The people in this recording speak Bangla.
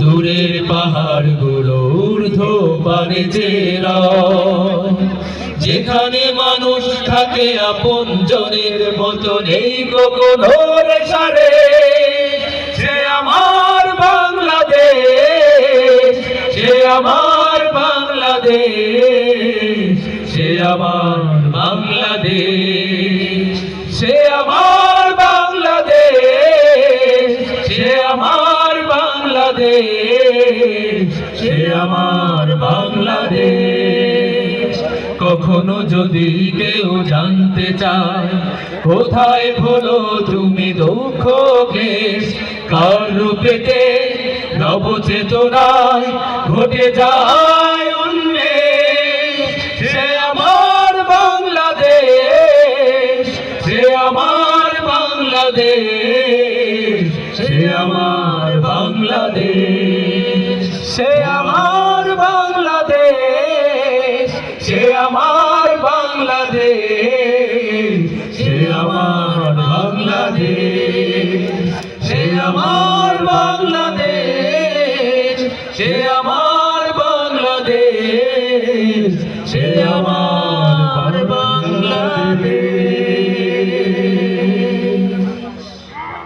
দূরের পাহাড় ধোপানে চেরা। যেখানে মানুষ থাকে আপন জনের মতো নেই কোনো সারে। সে আমার বাংলাদেশ, সে আমার বাংলাদেশ, সে আমার বাংলাদেশ, সে আমার বাংলাদেশ, সে আমার বাংলাদেশ। কখনো যদি কেউ জানতে চায়, কোথায় ভুলো তুমি দুঃখ কেশ? কার পেটে নবচেতনায় ঘটে যায় উন্মেষ? সে আমার বাংলাদেশ, সে আমার বাংলাদেশ, সে আমার বাংলাদেশ। সে আমার বাংলাদেশ সে আমার বাংলাদেশ। সে আমার বাংলাদেশ সে আমার বাংলাদেশ সে